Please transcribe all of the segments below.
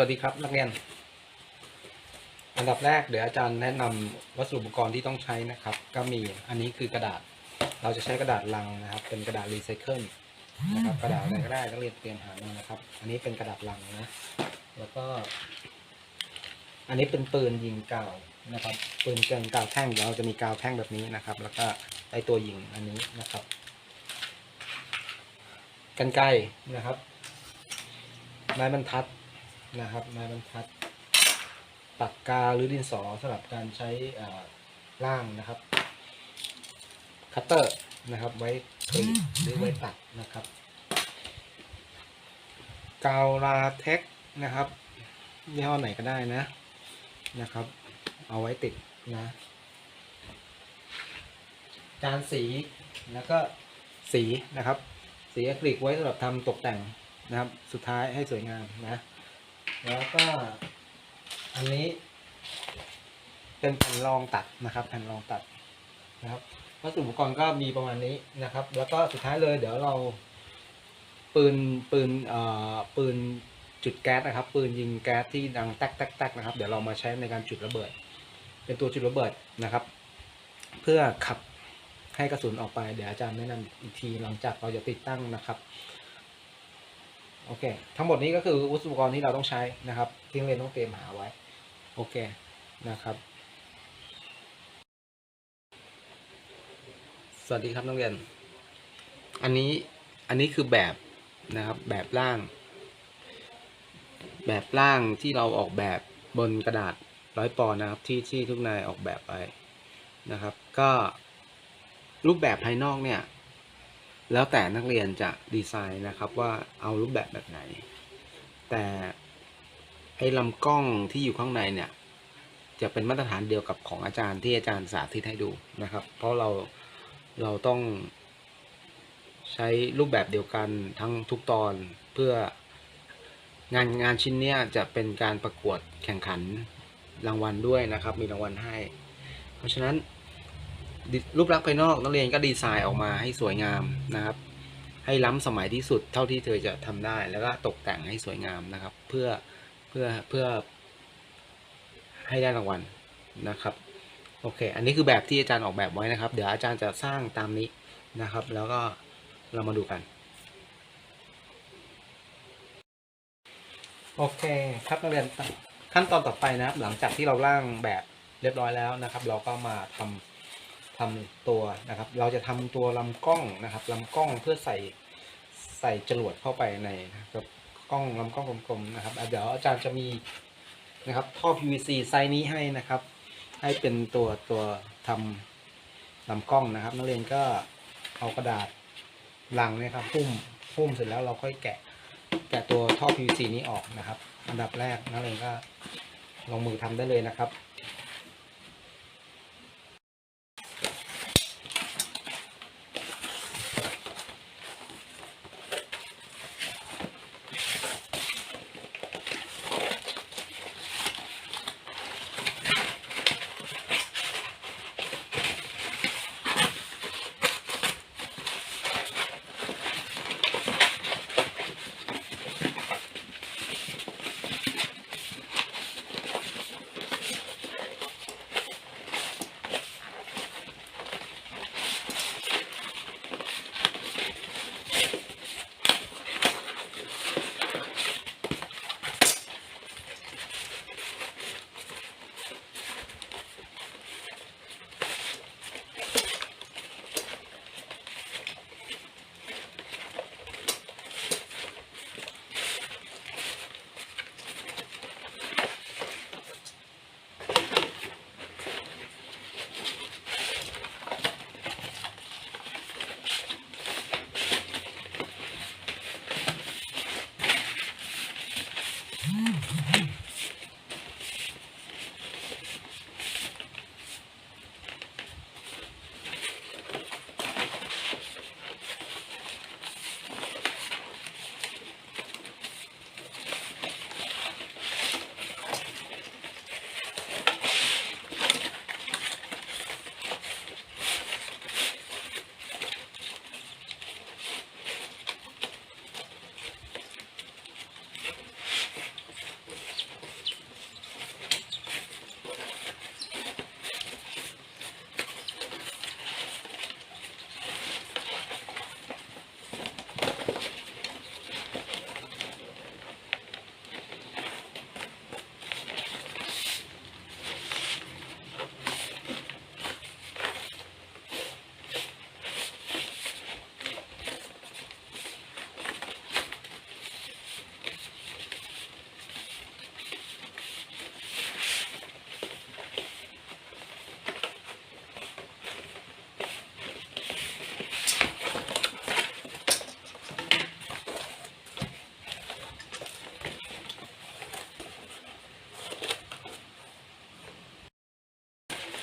วัสดีครับนักเรียน อันดับแรกเดี๋ยวอาจารย์แนะนำวัสดุอุปกรณ์ที่ต้องใช้นะครับ ก็มีอันนี้คือกระดาษ เราจะใช้กระดาษลังนะครับ เป็นกระดาษรีไซเคิลนะครับ กระดาษอะไรก็ได้นักเรียนเตรียมหามานะครับ อันนี้เป็นกระดาษลังนะ แล้วก็ อันนี้เป็นปืนยิงกาวนะครับ ปืนเกินกาวแท่งเดี๋ยวเราจะมีกาวแท่งแบบนี้นะครับ แล้วก็ไอตัวยิงอันนี้นะครับกันไกนะครับไม้บรรทัด นะครับไม้บรรทัดปากกาหรือดินสอสำหรับการใช้ล่างนะครับคัตเตอร์นะครับ ไว้กรีดหรือไว้ตัดนะครับกาวลาเท็กนะครับยี่ห้อไหนก็ได้นะนะครับ เอาไว้ติดนะจานสีแล้วก็สีนะครับ สีอะคริลิกไว้สำหรับทำตกแต่งนะครับ สุดท้ายให้สวยงามนะ แล้วก็ อันนี้ เป็นแผ่นรองตัดนะครับ แผ่นรองตัดนะครับวัสดุอุปกรณ์ก็มีประมาณนี้นะครับ แล้วก็สุดท้ายเลย เดี๋ยวเรา ปืนปืนเอ่อปืนจุดแก๊สนะครับ ปืนยิงแก๊สที่ดังแตกแตกแตกนะครับ เดี๋ยวเรามาใช้ในการจุดระเบิด เป็นตัวจุดระเบิดนะครับ เพื่อขับให้กระสุนออกไป เดี๋ยวอาจารย์แนะนำอีกทีหลังจากเราจะติดตั้งนะครับ โอเค ทั้งหมดนี้ก็คืออุปกรณ์ที่เราต้องใช้นะครับที่นักเรียนต้องเตรียมหาไว้ โอเค นะครับ สวัสดีครับนักเรียน อันนี้ อันนี้คือแบบนะครับ แบบร่าง แบบร่างที่เราออกแบบบนกระดาษร้อยปอนนะครับ ที่ที่ทุกนายออกแบบไปนะครับ ก็รูปแบบภายนอกเนี่ย แล้วแต่นักเรียนจะดีไซน์นะครับว่าเอารูปแบบแบบไหน แต่ไอ้ลำกล้องที่อยู่ข้างในเนี่ยจะเป็นมาตรฐานเดียวกับของอาจารย์ที่อาจารย์สาธิตให้ดูนะครับ เพราะเราเราต้องใช้รูปแบบเดียวกันทั้งทุกตอนเพื่องานงานชิ้นนี้จะเป็นการประกวดแข่งขันรางวัลด้วยนะครับ มีรางวัลให้ เพราะฉะนั้น รูปลักษณ์ภายนอกนักเรียนก็ดีไซน์ออกมาให้สวยงามนะครับ ให้ล้ำสมัยที่สุดเท่าที่เธอจะทำได้ แล้วก็ตกแต่งให้สวยงามนะครับ เพื่อเพื่อเพื่อให้ได้รางวัลนะครับโอเค อันนี้คือแบบที่อาจารย์ออกแบบไว้นะครับ เดี๋ยวอาจารย์จะสร้างตามนี้นะครับ แล้วก็เรามาดูกัน โอเคครับนักเรียนขั้นตอนต่อไปนะครับ หลังจากที่เราร่างแบบเรียบร้อยแล้วนะครับ เราก็มาทำ ทำตัวนะครับ เราจะทำตัวลำกล้องนะครับลำกล้องเพื่อใส่ใส่จรวดเข้าไปในนะครับกล้องลำกล้องกลมๆนะครับเดี๋ยวอาจารย์จะมีนะครับท่อ PVC ไซส์นี้ให้นะครับ ให้เป็นตัวตัวทำลำกล้องนะครับ นักเรียนก็เอากระดาษลังนี่ยครับหุ้มหุ้มเสร็จแล้วเราค่อยแกะแกะตัวท่อ PVC นี้ออกนะครับ อันดับแรกนักเรียนก็ลงมือทำได้เลยนะครับ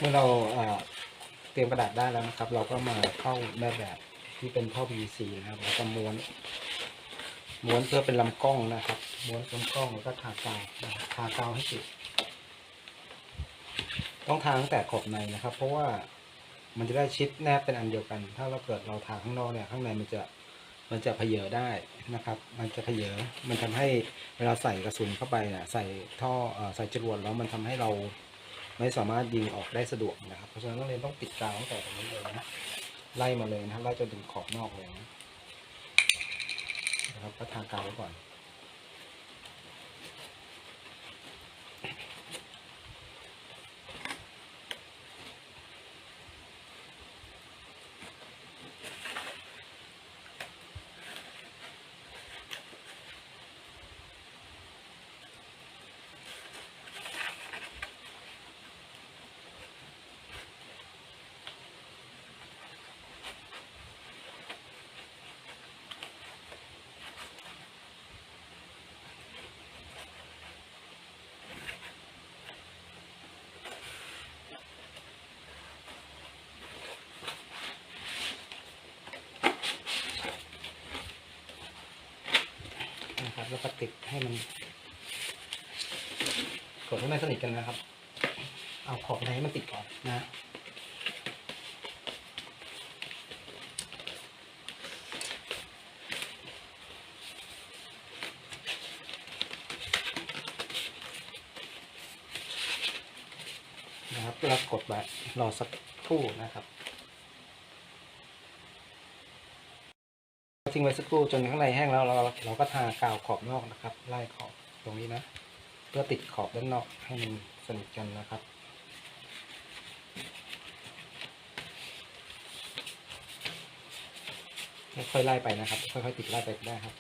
มื่อเราเตรียมกระดาษได้แล้วนะครับ เราก็มาเข้าแม่แบบที่เป็นท่อ PVC นะครับแล้วก็ม้วน ม้วนเพื่อเป็นลำกล้องนะครับ ม้วนลำกล้องแล้วก็ทากาวทากาวให้ติดต้องทาตั้งแต่ขอบในนะครับ เพราะว่ามันจะได้ชิดแนบเป็นอันเดียวกัน ถ้าเราเกิดเราทาข้างนอกเนี่ยข้างในมันจะมันจะเพเยอได้นะครับ มันจะเพเยอมันทำให้เวลาใส่กระสุนเข้าไปเนี่ยใส่ท่ออใส่จรวดแล้วมันทำให้เรา ไม่สามารถยิงออกได้สะดวกนะครับ เพราะฉะนั้นนักเรียนต้องติดกาวตั้งแต่ตรงนี้เลยนะ ไล่มาเลยนะไล่จนถึงขอบนอกเลยนะนะครับก็ทากาวไว้ก่อน แล้วก็ติดให้มันกดให้มันสนิทกันนะครับ เอาขอบในให้มันติดก่อนนะนะครับแล้วกดแบบรอสักครู่นะครับ ทิ้งไว้สักครู่จนข้างในแห้งแล้วเราเราก็ทากาวขอบนอกนะครับไล่ขอบตรงนี้นะ เพื่อติดขอบด้านนอกให้มันสนิทกันนะครับค่อยๆไล่ไปนะครับ ค่อยๆติดไล่ไปได้ครับ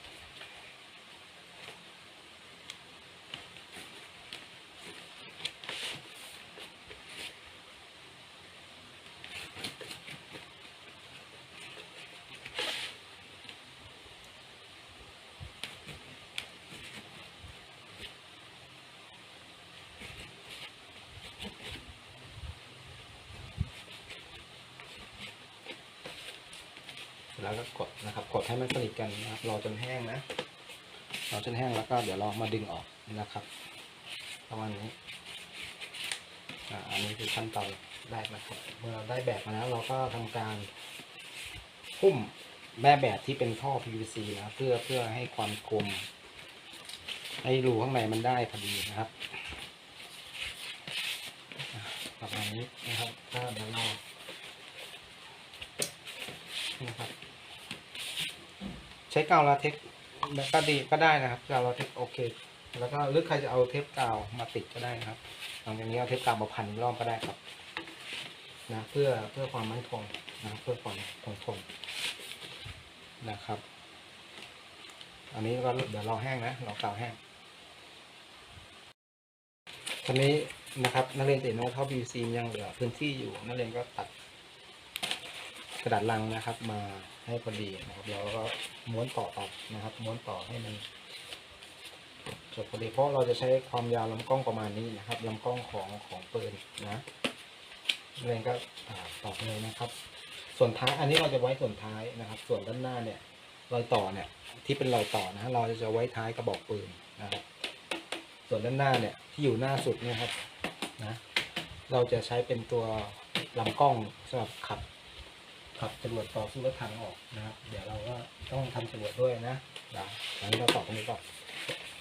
แล้วก็กดนะครับ กดให้มันสนิทกันนะครับรอจนแห้งนะรอจนแห้งแล้วก็เดี๋ยวเรามาดึงออกนะครับประมาณนี้อ่าอันนี้คือขั้นตอนแรกนะครับ เมื่อเราได้แบบมาแล้วเราก็ทำการหุ้มแม่แบบที่เป็นท่อ PVC นะเพื่อเพื่อให้ความกลม ให้รูข้างในมันได้พอดีนะครับประมาณนี้นะครับก็เดี๋ยวเรานะครับ ช้กาวลาเท็กซ์ก็ดีก็ได้นะครับกาวลาเท็กซ์โอเค แล้วก็หรือใครจะเอาเทปกาวมาติดก็ได้นะครับ หลังจากนี้เอาเทปกาวมาพันรอบก็ได้ครับนะเพื่อเพื่อความมั่นคงนะเพื่อความคงทนนะครับ อันนี้ก็เดี๋ยวเราแห้งนะเรากาวแห้งทีนี้นะครับนักเรียนจะเห็นว่าท่อ PVC ยังเหลือพื้นที่อยู่นักเรียนก็ตัดกระดาษลังนะครับมา ให้พอดีนะครับเดี๋ยวเราก็ม้วนต่อไปนะครับ ม้วนต่อให้มันจบพอดีเพราะเราจะใช้ความยาวลำกล้องประมาณนี้นะครับลำกล้องของของปืนนะเรนก็ต่อเลยนะครับ ส่วนท้ายอันนี้เราจะไว้ส่วนท้ายนะครับ ส่วนด้านหน้าเนี่ยรอยต่อเนี่ยที่เป็นรอยต่อนะเราจะไว้ท้ายกระบอกปืนนะครับ ส่วนด้านหน้าเนี่ยที่อยู่หน้าสุดเนี่ยครับนะเราจะใช้เป็นตัวลำกล้องสำหรับขับ ขับจรวดต่อสู้รถถังออกนะครับ เดี๋ยวเราก็ต้องทำจรวดด้วยนะเดี๋ยวอันนี้เราต่อตรงนี้ก่อน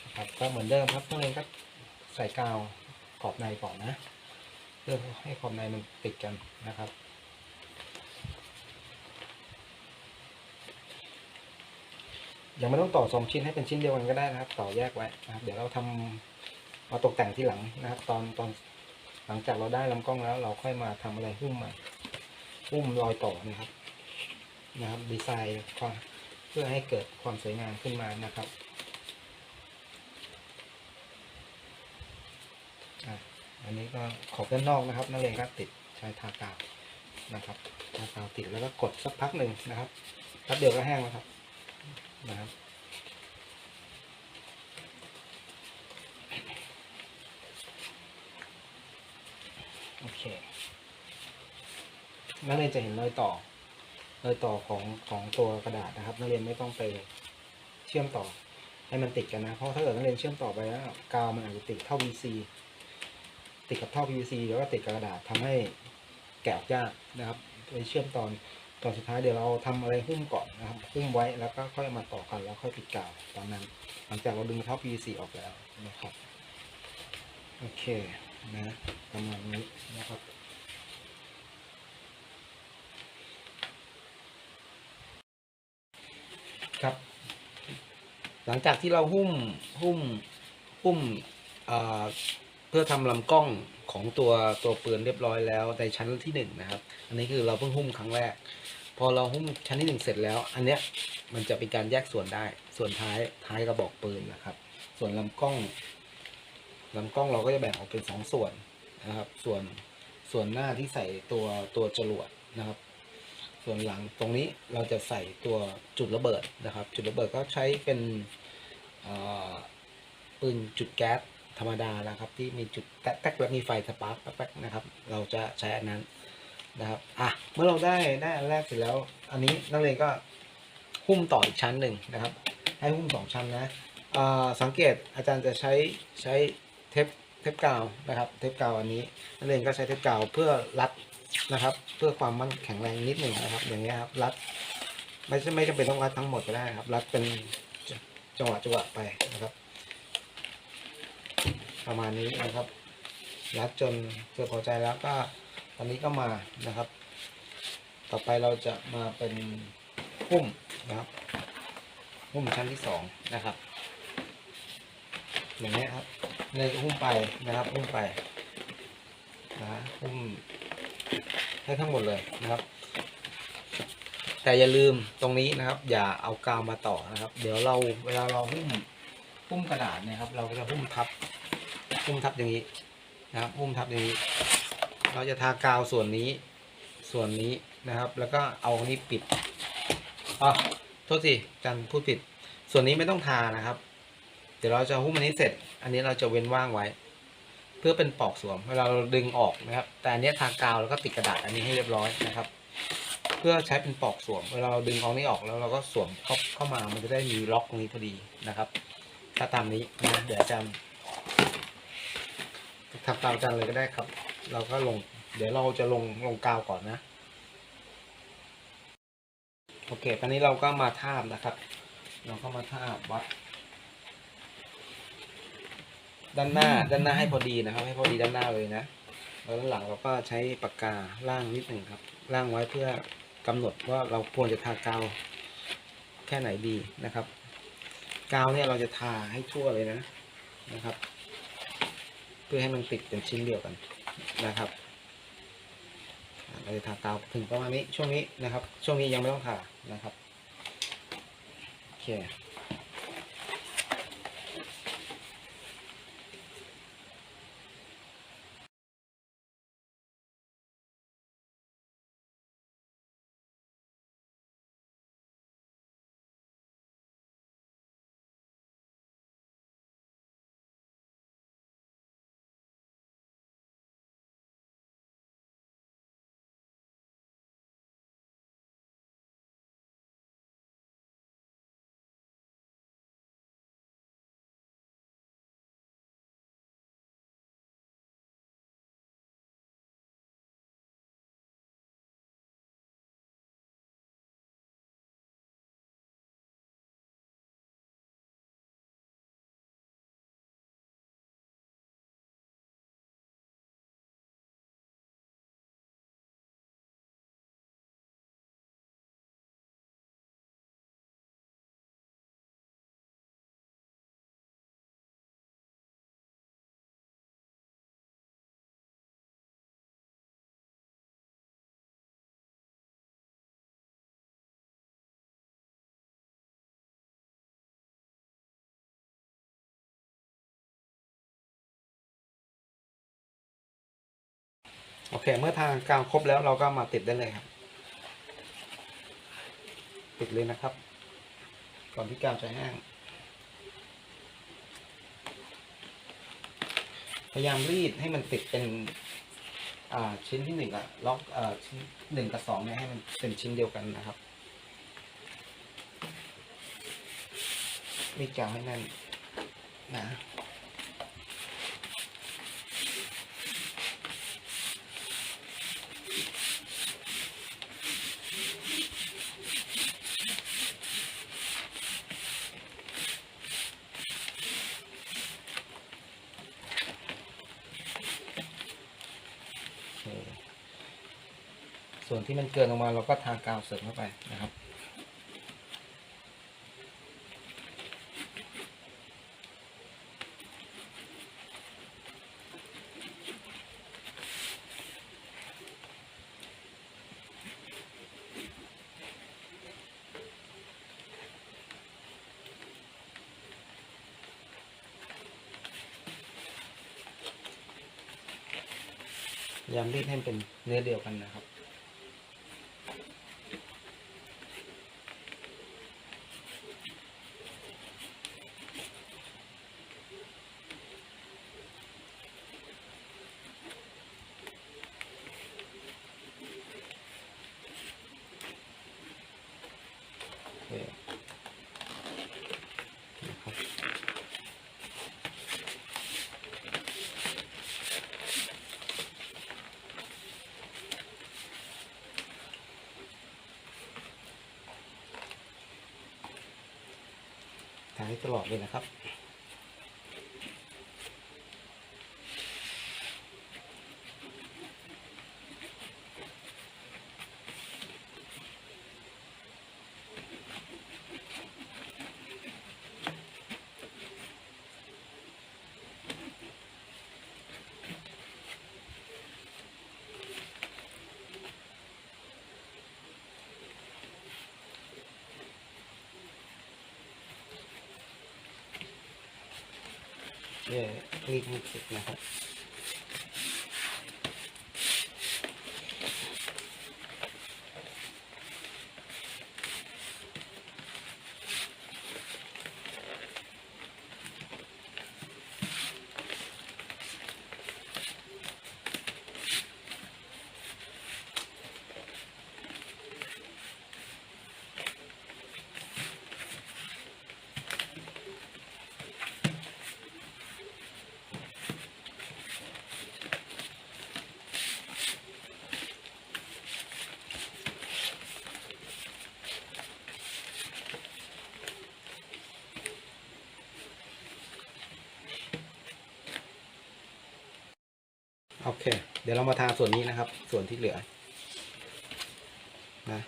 นะครับก็เหมือนเดิมครับต้องเรียนก็ใส่กาวขอบในก่อนนะเพื่อให้ขอบในมันติดกันนะครับ ยังไม่ต้องต่อสองชิ้นให้เป็นชิ้นเดียวกันก็ได้นะครับ ต่อแยกไว้นะครับ เดี๋ยวเราทำมาตกแต่งที่หลังนะครับ ตอนตอนหลังจากเราได้ลำกล้องแล้ว เราค่อยมาทำอะไรหุ้มใหม่ หุ้มรอยต่อนะครับนะครับดีไซน์ความเพื่อให้เกิดความสวยงามขึ้นมานะครับอันนี้ก็ขอบด้านนอกนะครับนักเรียนก็ติดใช้ทากาวนะครับทากาวติดแล้วก็กดสักพักหนึ่งนะครับแป๊บเดียวก็แห้งแล้วครับนะครับ โอเค นักเรียนจะเห็นรอยต่อรอยต่อของของตัวกระดาษนะครับนักเรียนไม่ต้องไปเชื่อมต่อให้มันติดกันนะ เพราะถ้าเกิดนักเรียนเชื่อมต่อไปแล้วกาวมันอาจจะติดเท่า VC ติดกับท่อ PVC แล้วก็ติดกับกระดาษทำให้แกะออกยากนะครับไปเชื่อมตอนตอนสุดท้ายเดี๋ยวเราทำอะไรหุ้มก่อนนะครับหุ้มไว้แล้วก็ค่อยมาต่อกันแล้วค่อยปิดกาวตอนนั้น หลังจากเราดึงท่อ PVC ออกแล้วนะครับโอเคนะประมาณนี้นะครับ หลังจากที่เราหุ้มหุ้มหุ้มเพื่อทำลำกล้องของตัวตัวปืนเรียบร้อยแล้วในชั้นที่หนึ่งนะครับ อันนี้คือเราเพิ่งหุ้มครั้งแรก พอเราหุ้มชั้นที่หนึ่งเสร็จแล้ว อันเนี้ยมันจะเป็นการแยกส่วนได้ ส่วนท้ายท้ายกระบอกปืนนะครับ ส่วนลำกล้องลำกล้องเราก็จะแบ่งออกเป็นสองส่วนนะครับ ส่วนส่วนหน้าที่ใส่ตัวตัวจรวดนะครับ ส่วนหลังตรงนี้เราจะใส่ตัวจุดระเบิดนะครับ จุดระเบิดก็ใช้เป็นปืนจุดแก๊สธรรมดานะครับ ที่มีจุดแต๊กแล้วมีไฟสปาร์คแป๊กๆนะครับ เราจะใช้อันนั้นนะครับอะเมื่อเราได้ได้อันแรกเสร็จแล้ว อันนี้นักเรียนก็หุ้มต่ออีกชั้นหนึ่งนะครับ ให้หุ้มสองชั้นนะสังเกตอาจารย์จะใช้ใช้เทปเทปกาวนะครับ เทปกาวอันนี้นักเรียนก็ใช้เทปกาวเพื่อรัด นะครับ เพื่อความมั่นแข็งแรงนิดหนึ่งนะครับ อย่างเงี้ยครับ รัด ไม่ใช่ไม่จำเป็นต้องรัดทั้งหมดก็ได้ครับ รัดเป็นจังหวะจังหวะไปนะครับ ประมาณนี้นะครับ รัดจนเกิดพอใจแล้วก็ตอนนี้ก็มานะครับ ต่อไปเราจะมาเป็นหุ้มนะครับหุ้มชั้นที่สองนะครับ อย่างเงี้ยครับเลยหุ้มไปนะครับหุ้มไปนะฮะหุ้ม ให้ทั้งหมดเลยนะครับ แต่อย่าลืมตรงนี้นะครับ อย่าเอากาวมาต่อนะครับ เดี๋ยวเราเวลาเราหุ้มหุ้มกระดาษเนะครับ เราจะหุ้มทับหุ้มทับอย่างนี้นะครับหุ้มทับอย่างนี้ เราจะทากาวส่วนนี้ส่วนนี้นะครับ แล้วก็เอาอันนี้ปิดอ๋อโทษทีจันพูดผิด ส่วนนี้ไม่ต้องทานะครับ เดี๋ยวเราจะหุ้มอันนี้เสร็จ อันนี้เราจะเว้นว่างไว้ พื่อเป็นปลอกสวม เวลาเราดึงออกนะครับ แต่อันนี้ทากาวแล้วก็ติดกระดาษอันนี้ให้เรียบร้อยนะครับ เพื่อใช้เป็นปลอกสวม เวลาเราดึงของนี้ออกแล้วเราก็สวมเข้าเข้ามา มันจะได้มีล็อกตรงนี้พอดีนะครับ ถ้าตามนี้นะเดี๋ยวจารย์ทำตามจารย์เลยก็ได้ครับ เราก็ลง เดี๋ยวเราจะลงลงกาวก่อนนะโอเค ตอนนี้เราก็มาทาบนะครับ เราก็มาทาบวัด ด้านหน้าด้านหน้าให้พอดีนะครับ ให้พอดีด้านหน้าเลยนะแล้วด้านหลังเราก็ใช้ปากกาล่างนิดหนึ่งครับล่างไว้เพื่อกำหนดว่าเราควรจะทากาวแค่ไหนดีนะครับกาวเนี่ยเราจะทาให้ทั่วเลยนะนะครับ เพื่อให้มันติดเป็นชิ้นเดียวกันนะครับอ่าเราจะทากาวถึงประมาณนี้ช่วงนี้นะครับ ช่วงนี้ยังไม่ต้องทานะครับโอเค โอเค เมื่อทางกลาวครบแล้วเราก็มาติดได้เลยครับ ติดเลยนะครับ ก่อนที่กาวจะแห้ง พยายามรีดให้มันติดเป็นชิ้นที่หนึ่งอะล็อกชิ้นหนึ่งกับสองเนี่ยให้มันเป็นชิ้นเดียวกันนะครับรีดกาวให้แน่นนะ ส่วนที่มันเกินออกมาเราก็ทากาวเสริมเข้าไปนะครับ พยายามรีดให้เป็นเนื้อเดียวกันนะครับ โอเคนะครับ ทาให้ตลอดเลยนะครับ เอ่อรีดให้เสร็จนะครับ โอเค เดี๋ยวเรามาทาส่วนนี้นะครับ ส่วนที่เหลือนะ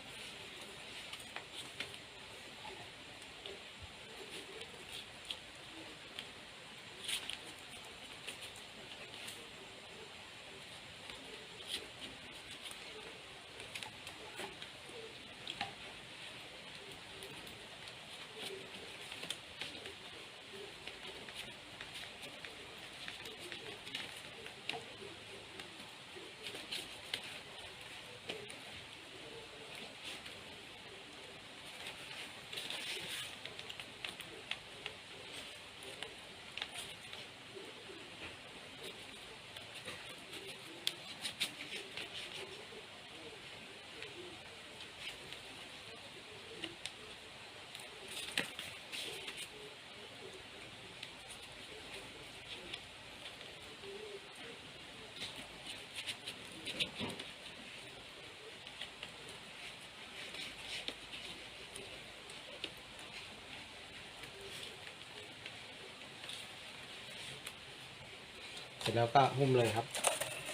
ร็จแล้วก็หุ้มเลยครับ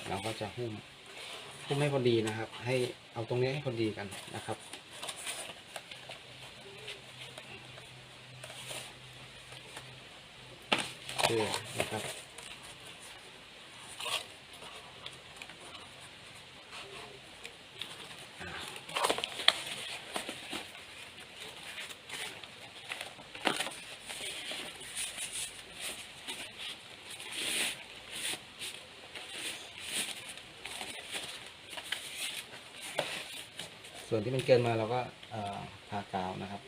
เราก็จะหุ้มหุ้มให้พอดีนะครับ ให้เอาตรงนี้ให้พอดีกันนะครับ โอเคนะครับ ส่วนที่มันเกินมาเราก็ทากาวนะครับ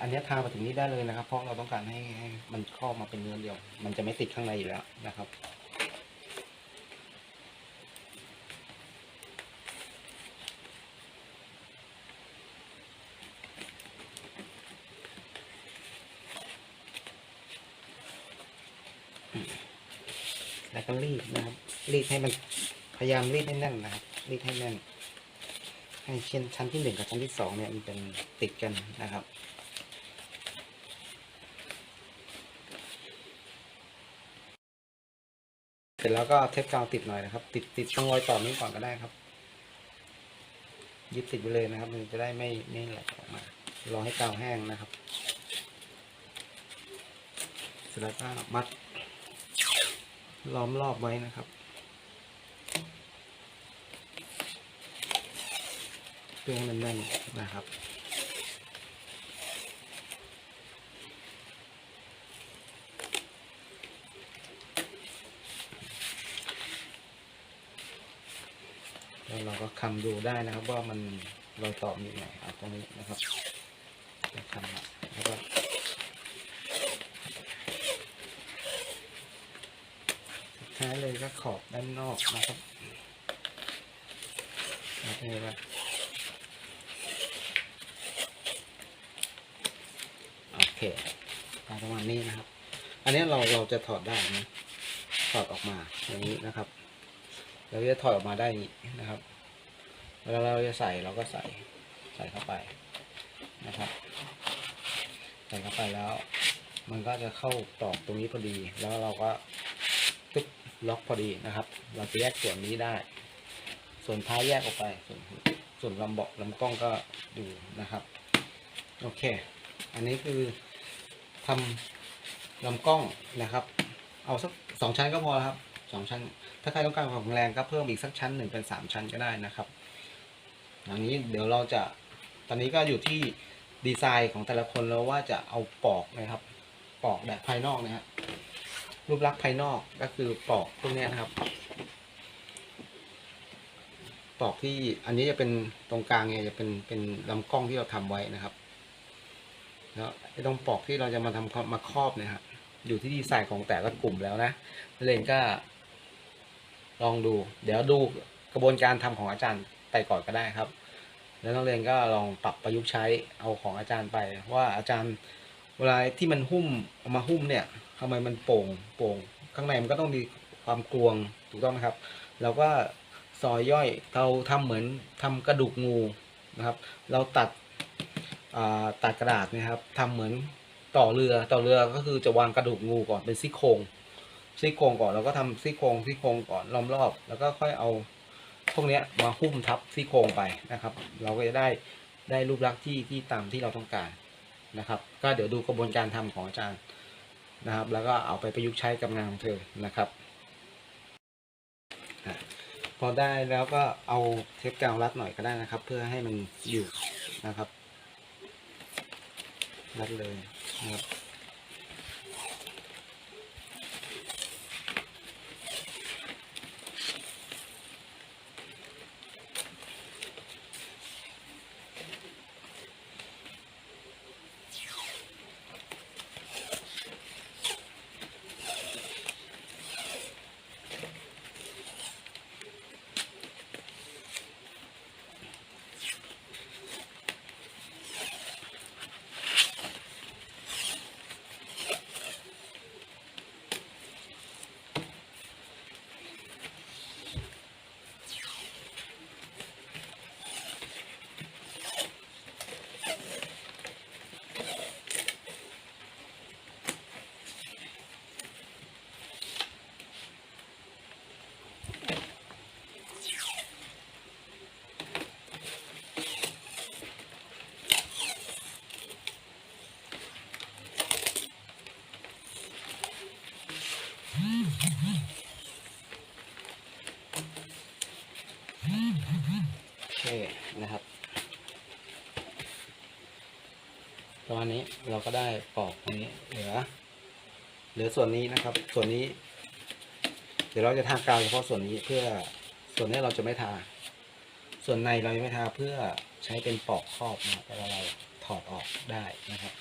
อันนี้ทาไปถึงนี้ได้เลยนะครับ เพราะเราต้องการให้ให้มันครอบมาเป็นเนื้อเดียว มันจะไม่ติดข้างในอยู่แล้วนะครับ ก็รีดนะครับ รีดให้มันพยายามรีดให้แน่นนะครับ รีดให้แน่น ให้เช่นชั้นที่หนึ่งกับชั้นที่สองเนี่ยมันเป็นติดกันนะครับเสร็จแล้วก็เทปกาวติดหน่อยนะครับ ติดติดตรงรอยต่อนี้ก่อนก็ได้ครับ ยึดติดไปเลยนะครับ มันจะได้ไม่ไม่ไหลออกมารอให้กาวแห้งนะครับ เสร็จแล้วก็มัด ล้อมรอบไว้นะครับ เพื่อให้มันแน่นนะครับ แล้วเราก็คำดูได้นะครับว่ามันรอยต่อมีไหนเอาตรงนี้นะครับจะคำแล้วก็ ช้เลยก็ขอบด้านนอกนะครับโอเคป่ะโอเคประมาณนี้นะครับ อันนี้เราเราจะถอดได้นะถอดออกมาอย่างนี้นะครับ เราจะถอดออกมาได้อย่างนี้นะครับ เวลาเราจะใส่เราก็ใส่ใส่เข้าไปนะครับ ใส่เข้าไปแล้ว มันก็จะเข้าตอกตรงนี้พอดี แล้วเราก็ตึ๊บ ล็อกพอดีนะครับ เราจะแยกส่วนนี้ได้ ส่วนท้ายแยกออกไป ส่วนส่วนลำเบาะลำกล้องก็ดูนะครับ โอเค อันนี้คือทำลำกล้องนะครับ เอาสักสองชั้นก็พอครับสองชั้น ถ้าใครต้องการความแรงก็เพิ่มอีกสักชั้นหนึ่งเป็นสามชั้นก็ได้นะครับอย่างนี้เดี๋ยวเราจะตอนนี้ก็อยู่ที่ดีไซน์ของแต่ละคนแล้วว่าจะเอาปอกนะครับ ปอกแบบภายนอกนะฮะ รูปลักษณ์ภายนอกก็คือปอกพวกนี้นะครับ ปอกที่อันนี้จะเป็นตรงกลางเนี่ยจะเป็นเป็นลำกล้องที่เราทำไว้นะครับ แล้วไอ้ตรงปอกที่เราจะมาทำมาครอบเนี่ยครับอยู่ที่ดีไซน์ของแต่ละกลุ่มแล้วนะเรนก็ลองดู เดี๋ยวดูกระบวนการทำของอาจารย์ไปก่อนก็ได้ครับ แล้วนักเรียนก็ลองปรับประยุกต์ใช้เอาของอาจารย์ไป ว่าอาจารย์เวลาที่มันหุ้มเอามาหุ้มเนี่ย ทำไมมันโป่งโป่งข้างในมันก็ต้องมีความกลวงถูกต้องนะครับเราก็ซอยย่อยเราทำเหมือนทำกระดูกงูนะครับ เราตัดตัดกระดาษนะครับทำเหมือนต่อเรือต่อเรือก็คือจะวางกระดูกงูก่อนเป็นซี่โครงซี่โครงก่อนเราก็ทำซี่โครงซี่โครงก่อนล้อมรอบ แล้วก็ค่อยเอาพวกนี้มาหุ้มทับซี่โครงไปนะครับ เราก็จะได้ได้รูปลักษณ์ที่ที่ตามที่เราต้องการนะครับ ก็เดี๋ยวดูกระบวนการทำของอาจารย์ นะครับ แล้วก็เอาไปประยุกต์ใช้กับงานของเธอนะครับพอได้แล้วก็เอาเทปกาวรัดหน่อยก็ได้นะครับ เพื่อให้มันอยู่นะครับรัดเลยนะครับ ตอนนี้เราก็ได้ปอกตรงนี้เหลือเหลือส่วนนี้นะครับ ส่วนนี้ เดี๋ยวเราจะทากาวเฉพาะส่วนนี้เพื่อส่วนนี้เราจะไม่ทา ส่วนในเรายังไม่ทาเพื่อใช้เป็นปอกครอบนะครับเวลาเราถอดออกได้นะครับ